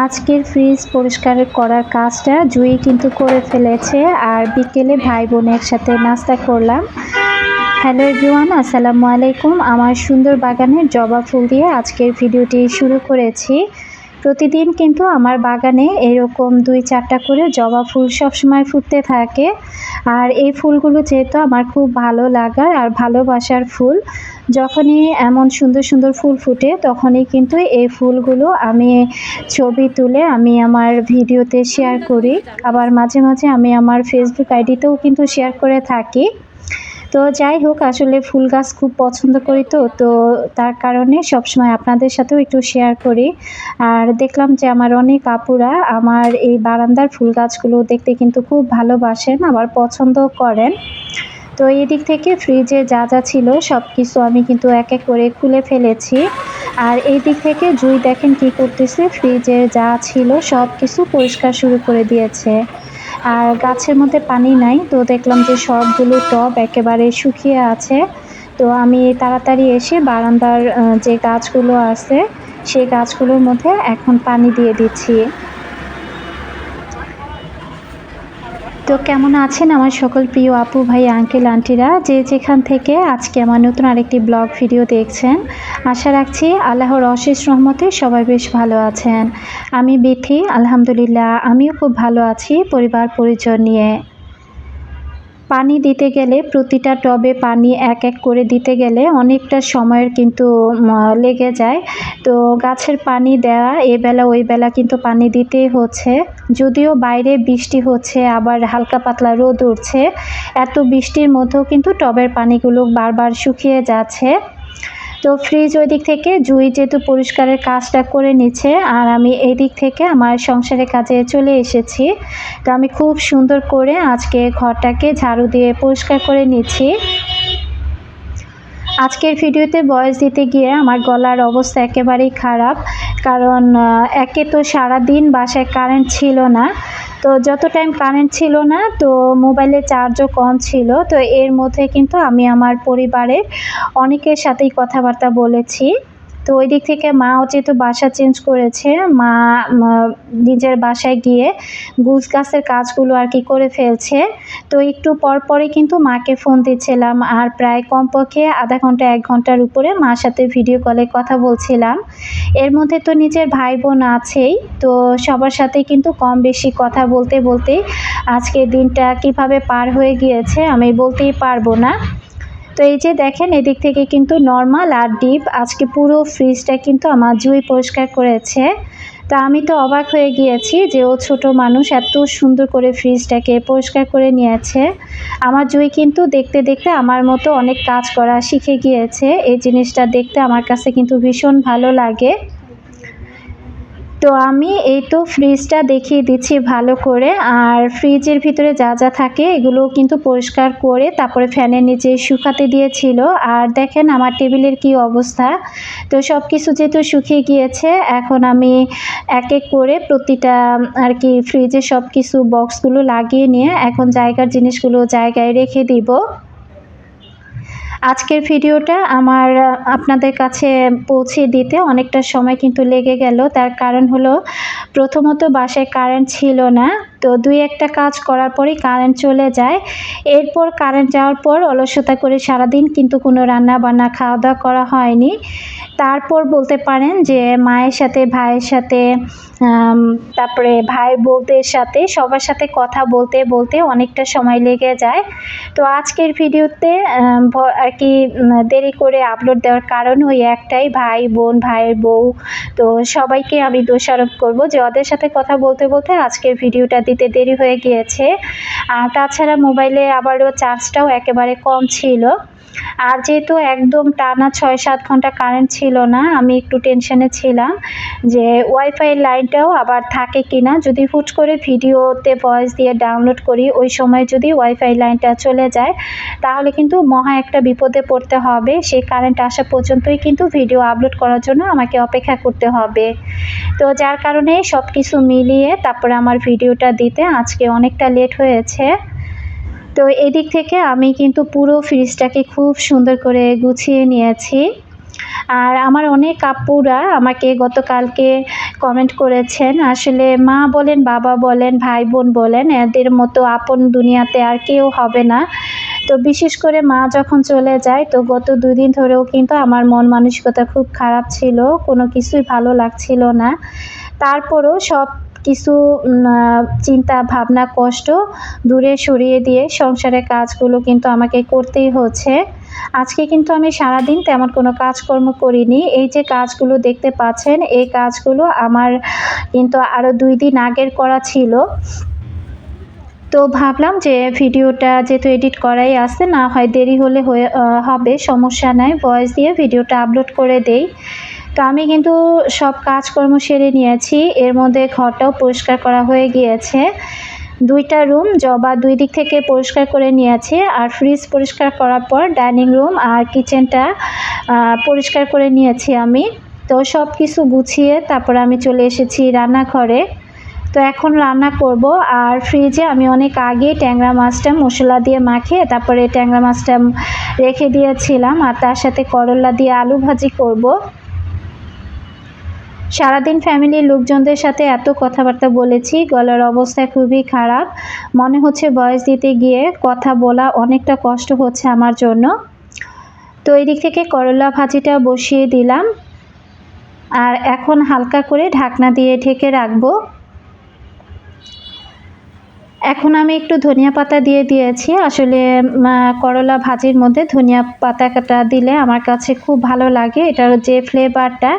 আজকের ফ্রিজ পরিষ্কার করার কাজটা জুই কিন্তু করে ফেলেছে আর বিকেলে ভাই বোনের সাথে নাস্তা করলাম। হ্যালো এভরিওয়ান, আসসালামু আলাইকুম। আমার সুন্দর বাগানের জবা ফুল দিয়ে আজকের ভিডিওটি শুরু করেছি। প্রতিদিন কিন্তু আমার বাগানে এরকম দুই চারটা করে জবা ফুল সবসময় ফুটতে থাকে। আর এই ফুলগুলো যেহেতু আমার খুব ভালো লাগার আর ভালোবাসার ফুল, যখনই এমন সুন্দর সুন্দর ফুল ফুটে তখনই কিন্তু এই ফুলগুলো আমি ছবি তুলে আমি আমার ভিডিওতে শেয়ার করি। আবার মাঝে মাঝে আমি আমার ফেসবুক আইডিতেও কিন্তু শেয়ার করে থাকি। তো যাই হোক, আসলে ফুল গাছ খুব পছন্দ করি তো তো তার কারণে সবসময় আপনাদের সাথেও একটু শেয়ার করি। আর দেখলাম যে আমার অনেক আপুরা আমার এই বারান্দার ফুল গাছগুলো দেখতে কিন্তু খুব ভালোবাসেন, আবার পছন্দ করেন। তো এই দিক থেকে ফ্রিজে যা যা ছিল সব কিছু আমি কিন্তু এক এক করে খুলে ফেলেছি। আর এই দিক থেকে জুই দেখেন কি করতেছে ফ্রিজে যা ছিল সব কিছু পরিষ্কার শুরু করে দিয়েছে। আর গাছের মধ্যে পানি নাই, তো দেখলাম যে সবগুলো টব একেবারে শুকিয়ে আছে। তো আমি তাড়াতাড়ি এসে বারান্দার যে গাছগুলো আছে, সেই গাছগুলোর মধ্যে এখন পানি দিয়ে দিচ্ছি। তো কেমন আছেন আমার সকল প্রিয় আপু, ভাই, আঙ্কেল, আন্টিরা? যে যেখান থেকে আজকে আমার নতুন আরেকটি ব্লগ ভিডিও দেখছেন, আশা রাখছি আল্লাহর অশেষ রহমতে সবাই বেশ ভালো আছেন। আমি বিথি, আলহামদুলিল্লাহ, আমিও খুব ভালো আছি পরিবার পরিজন নিয়ে। পানি দিতে গেলে, প্রতিটা টবে পানি এক এক করে দিতে গেলে অনেকটা সময়ের কিন্তু লেগে যায়। তো গাছের পানি দেওয়া এ বেলা ওই বেলা কিন্তু পানি দিতেই হচ্ছে। যদিও বাইরে বৃষ্টি হচ্ছে, আবার হালকা পাতলা রোদ উঠছে, এত বৃষ্টির মধ্যেও কিন্তু টবের পানিগুলো বারবার শুকিয়ে যাচ্ছে। তো ফ্রিজ ওই দিক থেকে, জুই যেহেতু পরিষ্কারের কাজটা করে নিচ্ছে, আর আমি এই দিক থেকে আমার সংসারের কাজে চলে এসেছি। তো আমি খুব সুন্দর করে আজকে ঘরটাকে ঝাড়ু দিয়ে পরিষ্কার করে নিচ্ছি। আজকের ভিডিওতে বয়স দিতে গিয়ে আমার গলার অবস্থা একেবারেই খারাপ, কারণ একে তো সারা দিন বাসায় কারেন্ট ছিল না। তো যত টাইম কারেন্ট ছিল না, তো মোবাইলে চার্জও কম ছিল। তো এর মধ্যে কিন্তু আমি আমার পরিবারের অনেকের সাথেই কথাবার্তা বলেছি। তো ওই দিক থেকে মাও যেহেতু বাসা চেঞ্জ করেছে, মা নিজের বাসায় গিয়ে গুছ গাছের কাজগুলো আর কি করে ফেলছে। তো একটু পর পরই কিন্তু মাকে ফোন দিচ্ছিলাম আর প্রায় কমপক্ষে আধা ঘণ্টা, এক ঘণ্টার উপরে মার সাথে ভিডিও কলে কথা বলছিলাম। এর মধ্যে তো নিজের ভাই বোন আছেই, তো সবার সাথে কিন্তু কম বেশি কথা বলতে বলতে আজকে দিনটা কীভাবে পার হয়ে গিয়েছে আমি বলতেই পারব না। তো এই যে দেখেন, এদিক থেকে কিন্তু নর্মাল আর ডিপ আজকে পুরো ফ্রিজটা কিন্তু আমার জুই পরিষ্কার করেছে। তা আমি তো অবাক হয়ে গিয়েছি যে ও ছোট মানুষ, এত সুন্দর করে ফ্রিজটাকে পরিষ্কার করে নিয়েছে। আমার জুই কিন্তু দেখতে দেখতে আমার মতো অনেক কাজ করা শিখে গিয়েছে। এই জিনিসটা দেখতে আমার কাছে কিন্তু ভীষণ ভালো লাগে। তো আমি এই তো ফ্রিজটা দেখিয়ে দিচ্ছি ভালো করে। আর ফ্রিজের ভিতরে যা যা থাকে এগুলো কিন্তু পরিষ্কার করে তারপরে ফ্যানের নিচে শুকাতে দিয়েছিল। আর দেখেন আমার টেবিলের কি অবস্থা। তো সব কিছু যেহেতু শুকিয়ে গিয়েছে, এখন আমি এক এক করে প্রতিটা আর কি ফ্রিজে সব কিছু বক্সগুলো লাগিয়ে নিয়ে এখন জায়গার জিনিসগুলো জায়গায় রেখে দিব। আজকের ভিডিওটা আমার আপনাদের কাছে পৌঁছে দিতে অনেকটা সময় কিন্তু লেগে গেল। তার কারণ হলো, প্রথমত বাসায় কারেন্ট ছিল না। তো দুই একটা কাজ করার পরেই কারেন্ট চলে যায়। এরপর কারেন্ট যাওয়ার পর অলসতা করে সারাদিন কিন্তু কোনো রান্না বান্না খাওয়া দাওয়া করা হয়নি। তারপর বলতে পারেন যে মায়ের সাথে, ভাইয়ের সাথে তারপরে ভাই বউদের সাথে সবার সাথে কথা বলতে বলতে অনেকটা সময় লেগে যায়। তো আজকের ভিডিওতে আর কি দেরি করে আপলোড দেওয়ার কারণ ওই একটাই, ভাই, বোন, ভাইয়ের বউ। তো সবাইকে আমি দোষারোপ করব যে ওদের সাথে কথা বলতে বলতে আজকের ভিডিওটা দিতে দেরি হয়ে গিয়েছে। আর তাছাড়া মোবাইলে আবারও চার্জটাও একেবারে কম ছিল। আর যেহেতু একদম টানা ছয়, সাত ঘণ্টা কারেন্ট ছিল না, আমি একটু টেনশনে ছিলাম যে ওয়াইফাই লাইনটাও আবার থাকে কি না যদি হুট করে ভিডিওতে ভয়েস দিয়ে ডাউনলোড করি, ওই সময় যদি ওয়াইফাই লাইনটা চলে যায়, তাহলে কিন্তু মহা একটা বিপদে পড়তে হবে। সেই কারেন্ট আসা পর্যন্তই কিন্তু ভিডিও আপলোড করার জন্য আমাকে অপেক্ষা করতে হবে। তো যার কারণে সব কিছু মিলিয়ে তারপরে আমার ভিডিওটা দিতে আজকে অনেকটা লেট হয়েছে। তো এদিক থেকে আমি কিন্তু পুরো ফ্রিজটাকে খুব সুন্দর করে গুছিয়ে নিয়েছি। আর আমার অনেক আপুরা আমাকে গতকালকে কমেন্ট করেছেন, আসলে মা বলেন, বাবা বলেন, ভাই বোন বলেন, এদের মতো আপন দুনিয়াতে আর কেউ হবে না। তো বিশেষ করে মা যখন চলে যায়, তো গত দুই দিন ধরেও কিন্তু আমার মন মানসিকতা খুব খারাপ ছিল, কোনো কিছুই ভালো লাগছিল না। তারপরও সব কিছু চিন্তা, ভাবনা, কষ্ট দূরে সরিয়ে দিয়ে সংসারের কাজগুলো কিন্তু আমাকে করতেই হচ্ছে। আজকে কিন্তু আমি সারাদিন তেমন কোনো কাজকর্ম করিনি। এই যে কাজগুলো দেখতে পাচ্ছেন, এই কাজগুলো আমার কিন্তু আরও দুই দিন আগের করা ছিল। তো ভাবলাম যে ভিডিওটা যেহেতু এডিট করাই আছে, না হয় দেরি হলে হবে, সমস্যা নাই। ভয়েস দিয়ে ভিডিওটা আপলোড করে দেই। তো আমি কিন্তু সব কাজকর্ম সেরে নিয়েছি। এর মধ্যে ঘরটাও পরিষ্কার করা হয়ে গিয়েছে। দুইটা রুম, জবা দুই দিক থেকে পরিষ্কার করে নিয়েছে আর ফ্রিজ পরিষ্কার করার পর ডাইনিং রুম আর কিচেনটা পরিষ্কার করে নিয়েছি আমি। তো সব কিছু গুছিয়ে তারপর আমি চলে এসেছি রান্নাঘরে। তো এখন রান্না করব আর ফ্রিজে আমি অনেক আগে ট্যাংরা মাছটা মশলা দিয়ে মাখিয়ে তারপরে ট্যাংরা মাছটা রেখে দিয়েছিলাম আর তার সাথে করলা দিয়ে আলু ভাজি করব। সারাদিন ফ্যামিলির লোকজনদের সাথে এত কথাবার্তা বলেছি, গলার অবস্থা খুবই খারাপ। মনে হচ্ছে বয়স দিতে গিয়ে কথা বলা অনেকটা কষ্ট হচ্ছে আমার জন্য। তো এই দিক থেকে করলা ভাজিটা বসিয়ে দিলাম। আর এখন হালকা করে ঢাকনা দিয়ে ঢেকে রাখব। এখন আমি একটু ধনিয়া পাতা দিয়ে দিয়েছি। আসলে করলা ভাজির মধ্যে ধনিয়া পাতাটা দিলে আমার কাছে খুব ভালো লাগে। এটার যে ফ্লেভারটা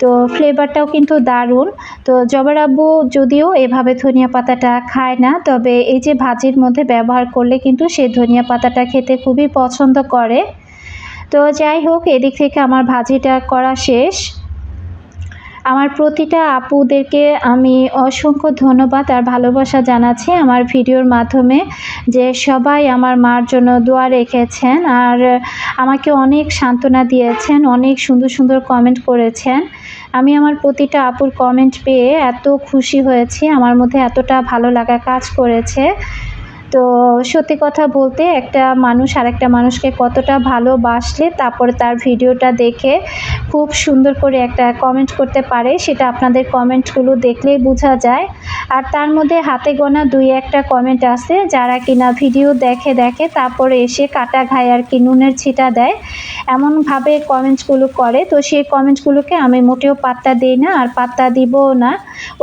তো ফ্লেভারটাও কিন্তু দারুণ। তো জবার আব্বু যদিও এভাবে ধনিয়া পাতাটা খায় না, তবে এই যে ভাজির মধ্যে ব্যবহার করলে কিন্তু সে ধনিয়া পাতাটা খেতে খুবই পছন্দ করে। তো যাই হোক, এদিক থেকে আমার ভাজিটা করা শেষ। আমার প্রতিটা আপুদেরকে আমি অসংখ্য ধন্যবাদ আর ভালোবাসা জানাচ্ছি আমার ভিডিওর মাধ্যমে যে সবাই আমার মার জন্য দোয়া রেখেছেন আর আমাকে অনেক সান্ত্বনা দিয়েছেন, অনেক সুন্দর সুন্দর কমেন্ট করেছেন। আমি আমার প্রতিটা আপুর কমেন্ট পেয়ে এত খুশি হয়েছি, আমার মধ্যে এতটা ভালো লাগা কাজ করেছে। তো সত্যি কথা বলতে একটা মানুষ আর একটা মানুষকে কতটা ভালোবাসলে তারপরে তার ভিডিওটা দেখে খুব সুন্দর করে একটা কমেন্ট করতে পারে, সেটা আপনাদের কমেন্টগুলো দেখলেই বোঝা যায়। আর তার মধ্যে হাতে গোনা দুই একটা কমেন্ট আছে, যারা কিনা ভিডিও দেখে দেখে তারপরে এসে কাটা ঘায় আর কি নুনের ছিটা দেয়, এমনভাবে কমেন্টসগুলো করে। তো সেই কমেন্টসগুলোকে আমি মোটেও পাত্তা দিই না আর পাত্তা দিবও না।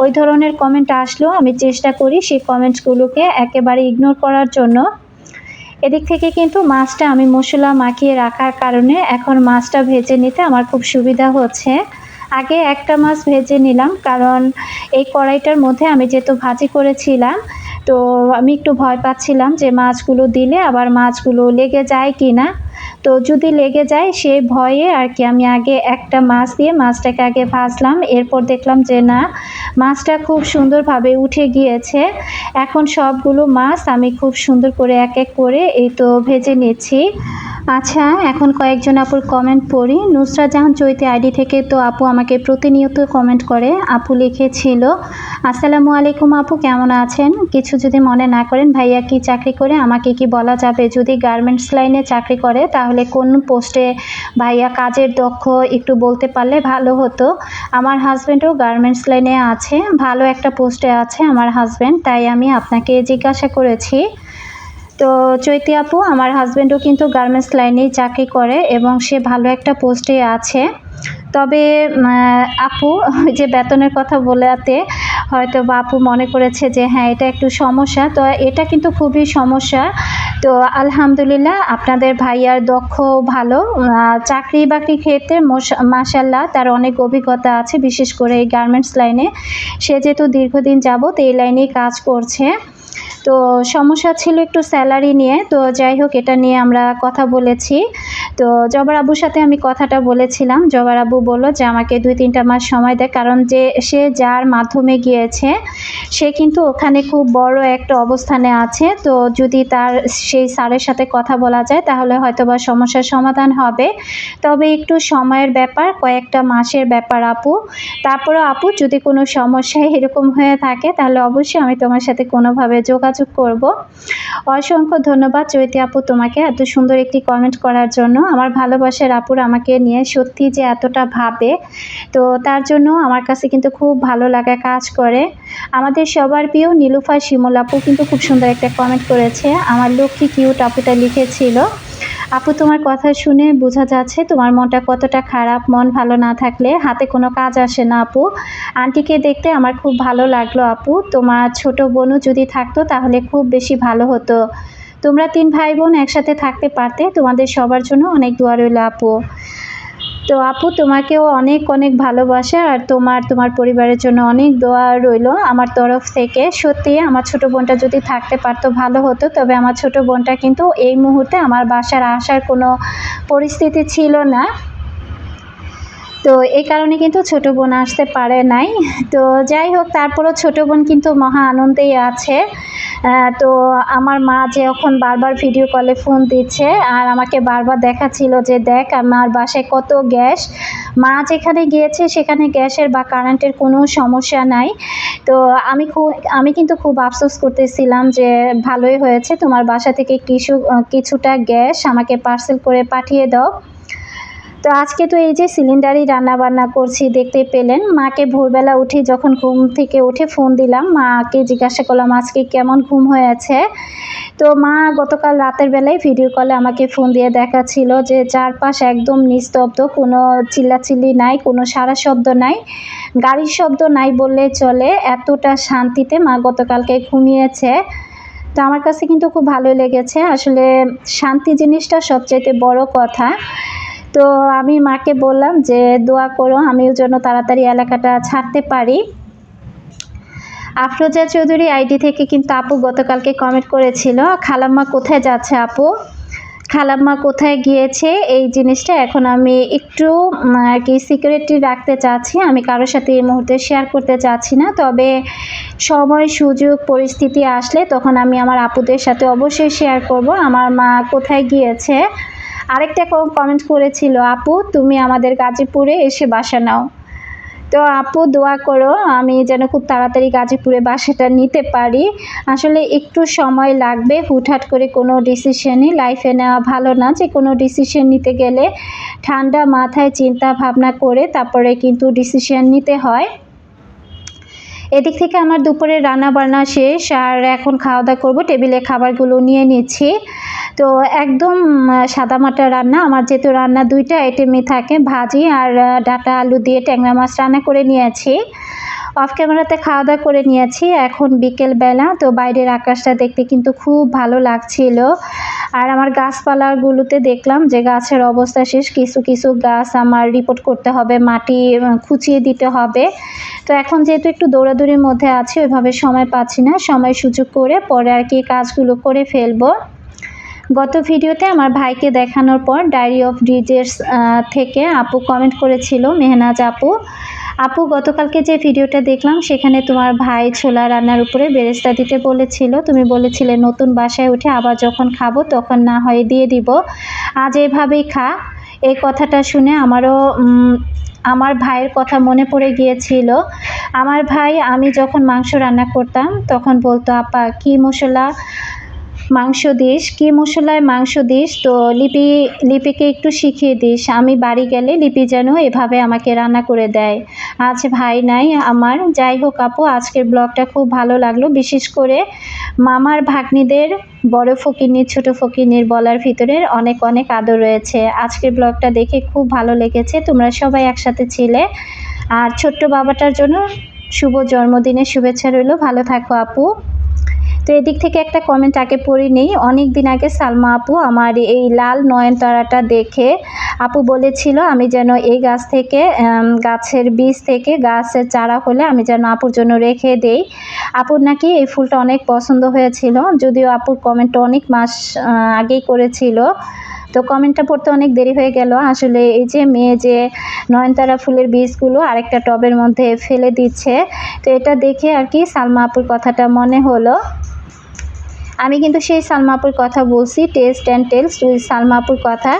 ওই ধরনের কমেন্ট আসলেও আমি চেষ্টা করি সেই কমেন্টসগুলোকে একেবারে ইগনোর করার জন্য। এদিক থেকে কিন্তু মাছটা আমি মশলা মাখিয়ে রাখার কারণে এখন মাছটা ভেজে নিতে আমার খুব সুবিধা হচ্ছে। আগে একটা মাছ ভেজে নিলাম, কারণ এই কড়াইটার মধ্যে আমি যেহেতু ভাজি করেছিলাম, তো আমি একটু ভয় পাচ্ছিলাম যে মাছগুলো দিলে আবার মাছগুলো লেগে যায় কি না তো যদি লেগে যায় সেই ভয়ে আর কি, আমি আগে একটা মাছ দিয়ে মাছটাকে আগে ভাজলাম, এরপর দেখলাম যে না, মাছটা খুব সুন্দরভাবে উঠে গিয়েছে। এখন সবগুলো মাছ আমি খুব সুন্দর করে এক এক করে এই তো ভেজে নিচ্ছি। আচ্ছা এখন কয়েকজন আপুর কমেন্ট পড়ি। নুসরা জাহান চৈতি আইডি থেকে তো আপু আমাকে প্রতিনিয়ত কমেন্ট করে, আপু লিখেছিল, আসসালামু আলাইকুম আপু, কেমন আছেন? কিছু যদি মনে না করেন, ভাইয়া কি চাকরি করে? আমাকে কি বলা যাবে? যদি গার্মেন্টস লাইনে চাকরি করে তাহলে কোন পোস্টে ভাইয়া কাজের দক্ষ একটু বলতে পারলে ভালো হতো। আমার হাজব্যান্ডও গার্মেন্টস লাইনে আছে, ভালো একটা পোস্টে আছে আমার হাজব্যান্ড তাই আমি আপনাকে জিজ্ঞাসা করেছি। তো চৈতি আপু, আমার হাজব্যান্ডও কিন্তু গার্মেন্টস লাইনেই চাকরি করে এবং সে ভালো একটা পোস্টে আছে। তবে আপু যে বেতনের কথা বলাতে হয়তো বা আপু মনে করেছে যে হ্যাঁ এটা একটু সমস্যা। তো এটা কিন্তু খুবই সমস্যা। তো আলহামদুলিল্লাহ, আপনাদের ভাইয়ার দক্ষ, ভালো চাকরি বাকরি ক্ষেত্রে মাসাল্লাহ তার অনেক অভিজ্ঞতা আছে, বিশেষ করে এই গার্মেন্টস লাইনে। সে যেহেতু দীর্ঘদিন যাবত এই লাইনেই কাজ করছে। তো সমস্যা ছিল একটু স্যালারি নিয়ে, তো যাই হোক এটা নিয়ে আমরা কথা বলেছি। তো জবার আবুর সাথে আমি কথাটা বলেছিলাম। জবার আবু বলল যে, আমাকে দুই তিনটা মাস সময় দেয় কারণ যে, সে যার মাধ্যমে গিয়েছে, সে কিন্তু ওখানে খুব বড় একটা অবস্থানে আছে। তো যদি তার, সেই স্যারের সাথে কথা বলা যায়, তাহলে হয়তো বা সমস্যার সমাধান হবে। তবে একটু সময়ের ব্যাপার, কয়েকটা মাসের ব্যাপার আপু। তারপরে আপু, যদি কোনো সমস্যা এরকম হয়ে থাকে, তাহলে অবশ্যই আমি তোমার সাথে কোনোভাবে যোগাযোগ যোগাযোগ করব। অসংখ্য ধন্যবাদ চৈতি আপু তোমাকে এত সুন্দর একটি কমেন্ট করার জন্য। আমার ভালোবাসার আপুর আমাকে নিয়ে সত্যি যে এতটা ভাবে, তো তার জন্য আমার কাছে কিন্তু খুব ভালো লাগা কাজ করে। আমাদের সবার প্রিয় নীলুফা শিমল আপু কিন্তু খুব সুন্দর একটা কমেন্ট করেছে। আমার লক্ষ্মী কিউট আপুটা লিখেছিল। আপু, তোমার কথা শুনে বোঝা যাচ্ছে তোমার মনটা কতটা খারাপ। মন ভালো না থাকলে হাতে কোনো কাজ আসে না, আপু। আন্টিকে দেখতে আমার খুব ভালো লাগল, আপু। তোমার ছোট বোনও যদি থাকতো তাহলে খুব বেশি ভালো হতো। তোমরা তিন ভাই বোন একসাথে থাকতে পারতে, তোমাদের সবার জন্য অনেক দোয়া রইল, আপু। তো আপু, তোমাকেও অনেক অনেক ভালোবাসা আর তোমার তোমার পরিবারের জন্য অনেক দোয়া রইল আমার তরফ থেকে। সত্যি, আমার ছোট বোনটা যদি থাকতে পারতো, ভালো হতো। তবে আমার ছোট বোনটা কিন্তু এই মুহূর্তে আমার বাসার আসার কোনো পরিস্থিতি ছিল না। তো এই কারণে কিন্তু ছোট বোন আসতে পারে নাই। তো যাই হোক, তারপরও ছোট বোন কিন্তু মহা আনন্দেই আছে। তো আমার মা যে এখন বারবার ভিডিও কলে ফোন দিচ্ছে আর আমাকে বারবার দেখাচ্ছিল যে দেখ আমার বাসায় কত গ্যাস। মা যেখানে গিয়েছে সেখানে গ্যাসের বা কারেন্টের কোনো সমস্যা নাই। তো আমি খুব, আমি কিন্তু খুব আফসোস করতেছিলাম যে ভালোই হয়েছে তোমার বাসা থেকে কিছু, কিছুটা গ্যাস আমাকে পার্সেল করে পাঠিয়ে দাও। তো আজকে তো এই যে সিলিন্ডারই রান্না বান্না করছি, দেখতে পেলেন। মাকে ভোরবেলা উঠে যখন ঘুম থেকে উঠে ফোন দিলাম, মাকে জিজ্ঞাসা করলাম, আজকে কেমন ঘুম হয়েছে? তো মা গতকাল রাতের বেলায় ভিডিও কলে আমাকে ফোন দিয়ে দেখাচ্ছিল যে, চারপাশ একদম নিস্তব্ধ, কোনো চিল্লাচিল্লি নাই, কোনো সারা শব্দ নাই, গাড়ির শব্দ নাই বললে চলে, এতটা শান্তিতে মা গতকালকে ঘুমিয়েছে। তো আমার কাছে কিন্তু খুব ভালো লেগেছে। আসলে শান্তি জিনিসটা সবচাইতে বড় কথা। তো আমি মাকে বললাম যে, দোয়া করো, আমিও যেন তাড়াতাড়ি এলাকাটা ছাড়তে পারি। আফরোজা চৌধুরী আইডি থেকে কিন্তু আপু গতকালকে কমেন্ট করেছিল, খালাম্মা কোথায় যাচ্ছে আপু? খালাম্মা কোথায় গিয়েছে? এই জিনিসটা এখন আমি একটু আর কি সিকিউরিটি রাখতে চাচ্ছি। আমি কারোর সাথে এই মুহূর্তে শেয়ার করতে চাচ্ছি না। তবে সময়, সুযোগ, পরিস্থিতি আসলে তখন আমি আমার আপুদের সাথে অবশ্যই শেয়ার করব। আমার মা কোথায় গিয়েছে? আরেকটা কমেন্ট করেছিল, আপু, তুমি আমাদের গাজীপুরে এসে বাসা নাও। তো আপু দোয়া করো, আমি যেন খুব তাড়াতাড়ি গাজীপুরে বাসাটা নিতে পারি। আসলে একটু সময় লাগবে, হুটহাট করে কোনো ডিসিশনই লাইফে নেওয়া ভালো না। যে কোনো ডিসিশন নিতে গেলে ঠান্ডা মাথায় চিন্তা ভাবনা করে তারপরে কিন্তু ডিসিশন নিতে হয়। এদিক থেকে আমার দুপুরের রান্না বান্না শেষ আর এখন খাওয়া দাওয়া করব। টেবিলে খাবারগুলো নিয়ে নিচ্ছি। তো একদম সাদামাটা রান্না। আমার যেহেতু রান্না দুইটা আইটেমই থাকে, ভাজি আর ডাটা, আলু দিয়ে ট্যাংরা মাছ রান্না করে নিয়েছি। অফ ক্যামেরাতে খাওয়া দাওয়া করে নিয়েছি। এখন বিকেলবেলা, তো বাইরের আকাশটা দেখতে কিন্তু খুব ভালো লাগছিল। আর আমার গাছপালাগুলোতে দেখলাম যে গাছের অবস্থা শেষ, কিছু কিছু গাছ আমার রিপোর্ট করতে হবে, মাটি খুঁচিয়ে দিতে হবে। তো এখন যেহেতু একটু দৌড়াদৌড়ির মধ্যে আছি, ওইভাবে সময় পাচ্ছি না। সময় সুযোগ করে পরে আর কি কাজগুলো করে ফেলব। গত ভিডিওতে আমার ভাইকে দেখানোর পর ডায়েরি অফ ডিজেস থেকে আপু কমেন্ট করেছিল, মেহনাজ আপু। আপু, গতকালকে যে ভিডিওটা দেখলাম, সেখানে তোমার ভাই ছোলা রান্নার উপরে বেরেস্তা দিতে বলেছিল। তুমি বলেছিলে, নতুন বাসায় উঠে আবার যখন খাব, তখন না হয় দিয়ে দিব। আজ এভাবেই খা। এই কথাটা শুনে আমারও আমার ভাইয়ের কথা মনে পড়ে গিয়েছিল। আমার ভাই, আমি যখন মাংস রান্না করতাম, তখন বলতো, আপা, কি মশলা? মাংস দিস। কি মশলায় মাংস দিস? তো লিপি, লিপিকে একটু শিখিয়ে দিস। আমি বাড়ি গেলে লিপি যেন এভাবে আমাকে রান্না করে দেয়। আজ ভাই নাই আমার। যাই হোক আপু, আজকের ব্লগটা খুব ভালো লাগল। বিশেষ করে মামার ভাগ্নিদের, বড় ফকিরনির ছোট ফকিরনির বলার ভিতরে অনেক অনেক আদর রয়েছে। আজকের ব্লগটা দেখে খুব ভালো লেগেছে। তোমরা সবাই একসাথে ছিলে। আর ছোট্ট বাবাটার জন্য শুভ জন্মদিনের শুভেচ্ছা রইল। ভালো থাকো আপু। তো এদিক থেকে একটা কমেন্ট আগে পড়ি নেই। অনেক দিন আগে সালমা আপু আমার এই লাল নয়নতারাটা দেখে আপু বলেছিল, আমি যেন এই গাছ থেকে গাছের বীজ থেকে গাছের চারা হলে আমি যেন আপুর জন্য রেখে দেই। আপুর নাকি এই ফুলটা অনেক পছন্দ হয়েছিল, যদিও আপুর কমেন্টটা অনেক মাস আগেই করেছিল। তো কমেন্টটা পড়তে অনেক দেরি হয়ে গেল। আসলে এই যে মেয়ে যে নয়নতারা ফুলের বীজগুলো আরেকটা টবের মধ্যে ফেলে দিচ্ছে, তো এটা দেখে আর কি সালমা আপুর কথাটা মনে হলো। আমি কিন্তু সেই সালমাপুর কথা বলছি taste and tales with Salmapur কথা।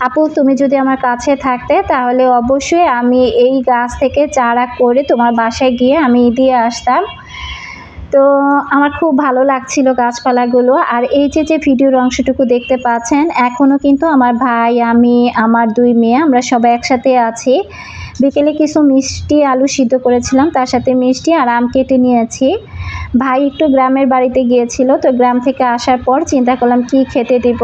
আপু, তুমি যদি আমার কাছে থাকতে, তাহলে অবশ্যই আমি এই গাছ থেকে চারা করে তোমার বাসায় গিয়ে আমি দিয়ে আসতাম। তো আমার খুব ভালো লাগছিল গাছপালাগুলো। আর এই যে যে ভিডিওর অংশটুকু দেখতে পাচ্ছেন এখনও কিন্তু আমার ভাই, আমি, আমার দুই মেয়ে, আমরা সবাই একসাথে আছি। বিকেলে কিছু মিষ্টি আলু সিদ্ধ করেছিলাম, তার সাথে মিষ্টি আর আম কেটে নিয়েছি। ভাই একটু গ্রামের বাড়িতে গিয়েছিল, তো গ্রাম থেকে আসার পর চিন্তা করলাম কি খেতে দিব।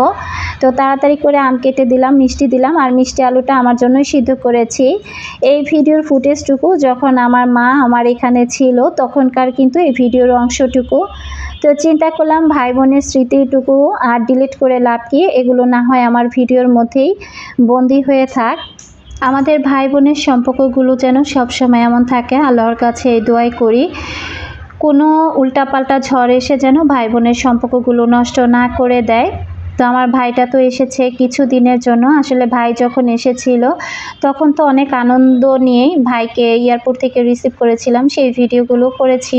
তো তাড়াতাড়ি করে আম কেটে দিলাম, মিষ্টি দিলাম আর মিষ্টি আলুটা আমার জন্যই সিদ্ধ করেছি। এই ভিডিওর ফুটেজটুকু যখন আমার মা আমার এখানে ছিল, তখনকার কিন্তু এই ভিডিওর অংশটুকু। তো চিন্তা করলাম ভাই বোনের স্মৃতিটুকু আর ডিলিট করে লাভ কি, এগুলো না হয় আমার ভিডিওর মধ্যেই বন্দি হয়ে থাক। আমাদের ভাই বোনের সম্পর্কগুলো যেন সবসময় এমন থাকে, আল্লাহর কাছে এই দোয়াই করি। কোনো উল্টাপাল্টা ঝড় এসে যেন ভাই বোনের সম্পর্কগুলো নষ্ট না করে দেয়। তো আমার ভাইটা তো এসেছে কিছু দিনের জন্য। আসলে ভাই যখন এসেছিল, তখন তো অনেক আনন্দ নিয়েই ভাইকে এয়ারপোর্ট থেকে রিসিভ করেছিলাম। সেই ভিডিওগুলো করেছি।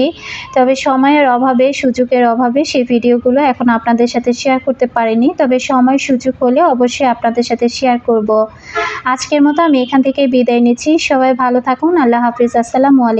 তবে সময়ের অভাবে, সুযোগের অভাবে সেই ভিডিওগুলো এখন আপনাদের সাথে শেয়ার করতে পারিনি। তবে সময়, সুযোগ হলে অবশ্যই আপনাদের সাথে শেয়ার করব। আজকের মতো আমি এখান থেকে বিদায় নিচ্ছি। সবাই ভালো থাকুন। আল্লাহ হাফিজ। আসসালামু আলাইকুম।